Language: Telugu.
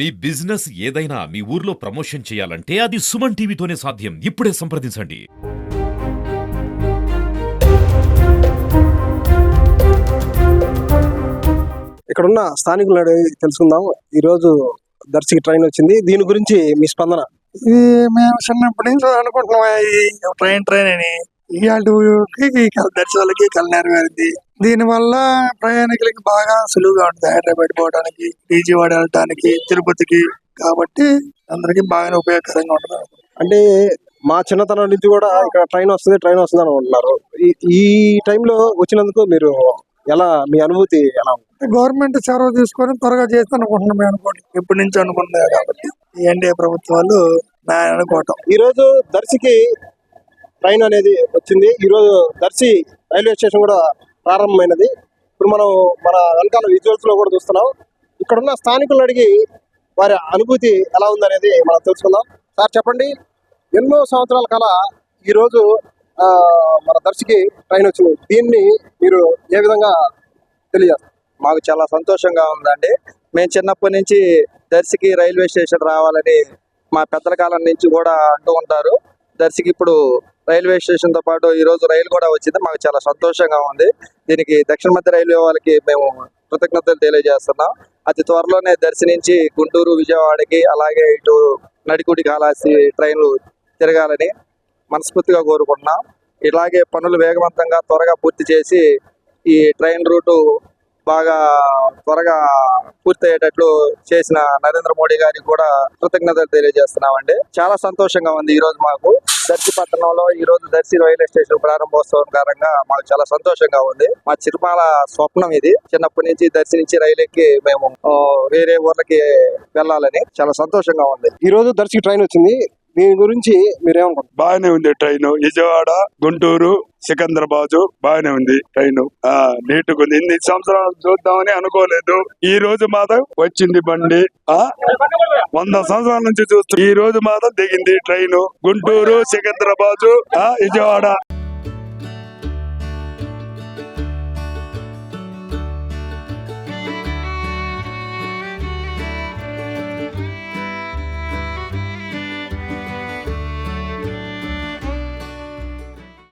మీ బిజినెస్ ఏదైనా మీ ఊర్లో ప్రమోషన్ చేయాలంటే అది సుమన్ టీవీతోనే సాధ్యం. ఇప్పుడే సంప్రదించండి. ఇక్కడ ఉన్న స్థానికులను అడిగి తెలుసుకుందాం. ఈ రోజు దర్శికి ట్రైన్ వచ్చింది. దీని గురించి మీ స్పందన? ఇది మేము చిన్నప్పటి నుంచి అనుకుంటున్నాం ట్రైన్ ట్రైన్ అని. ఇవాళకి దర్శి వాళ్ళకి కళ్ళు నెరవేరింది. దీని వల్ల ప్రయాణికులకి బాగా సులువుగా ఉంటుంది హైదరాబాద్ పోవడానికి విజయవాడ వెళ్ళడానికి తిరుపతికి. కాబట్టి అందరికి బాగా ఉపయోగకరంగా ఉంటుంది అంటే మా చిన్నతనం నుంచి కూడా ఇక్కడ ట్రైన్ వస్తుంది ట్రైన్ వస్తుంది అని అంటున్నారు. ఈ- టైంలో వచ్చినందుకు మీరు ఎలా మీ అనుభూతి ఎలా ఉంది? గవర్నమెంట్ చొరవ తీసుకొని త్వరగా చేస్తే అనుకుంటున్నాం అనుకోండి. ఎప్పటి నుంచి అనుకుంటున్నారు కాబట్టి ఎన్డీఏ ప్రభుత్వం వాళ్ళు నా అనుకోవటం. ఈ రోజు దర్శికి ట్రైన్ అనేది వచ్చింది. ఈరోజు దర్శి రైల్వే స్టేషన్ కూడా ప్రారంభమైనది. ఇప్పుడు మనం మన వెనకాల విజువల్స్లో కూడా చూస్తున్నాం. ఇక్కడున్న స్థానికులను అడిగి వారి అనుభూతి ఎలా ఉందనేది మనం తెలుసుకుందాం. సార్ చెప్పండి. ఎన్నో సంవత్సరాల కల ఈరోజు మన దర్శికి ట్రైన్ వచ్చింది. దీన్ని మీరు ఏ విధంగా తెలియజేస్తారు? మాకు చాలా సంతోషంగా ఉందండి. మేము చిన్నప్పటి నుంచి దర్శికి రైల్వే స్టేషన్ రావాలని మా పెద్దల కాలం నుంచి కూడా అంటూ ఉంటారు. దర్శికి ఇప్పుడు రైల్వే స్టేషన్తో పాటు ఈ రోజు రైలు కూడా వచ్చింది. మాకు చాలా సంతోషంగా ఉంది. దీనికి దక్షిణ మధ్య రైల్వే వాళ్ళకి మేము కృతజ్ఞతలు తెలియజేస్తున్నాం. అతి త్వరలోనే దర్శనించి గుంటూరు విజయవాడకి అలాగే ఇటు నడికుడి కాలాసి ట్రైన్లు తిరగాలని మనస్ఫూర్తిగా కోరుకుంటున్నాం. ఇలాగే పనులు వేగవంతంగా త్వరగా పూర్తి చేసి ఈ ట్రైన్ రూటు బాగా త్వరగా పూర్తయ్యేటట్లు చేసిన నరేంద్ర మోడీ గారికి కూడా కృతజ్ఞతలు తెలియజేస్తున్నామండి. చాలా సంతోషంగా ఉంది ఈ రోజు మాకు. దర్శి పట్టణంలో ఈ రోజు దర్శి రైల్వే స్టేషన్ ప్రారంభోత్సవం కారణంగా మాకు చాలా సంతోషంగా ఉంది. మా చిరుమాల స్వప్నం ఇది. చిన్నప్పటి నుంచి దర్శి నుంచి రైలు ఎక్కి మేము వేరే ఊర్లకి వెళ్ళాలని చాలా సంతోషంగా ఉంది. ఈ రోజు దర్శి ట్రైన్ వచ్చింది. దీని గురించి మీరేమనుకుంటారు బాగానే ఉంది ట్రైన్. విజయవాడ గుంటూరు సికింద్రాబాద్ బాగానే ఉంది ట్రైన్. ఆ నీట్గా ఉంది. ఇన్ని సంవత్సరాలు చూద్దామని అనుకోలేదు. ఈ రోజు మాత్రం వచ్చింది బండి. ఆ? వంద సంవత్సరాల నుంచి చూస్తున్నాం ఈ రోజు మాత్రం దిగింది ట్రైన్. గుంటూరు సికింద్రాబాద్ ఆ విజయవాడ.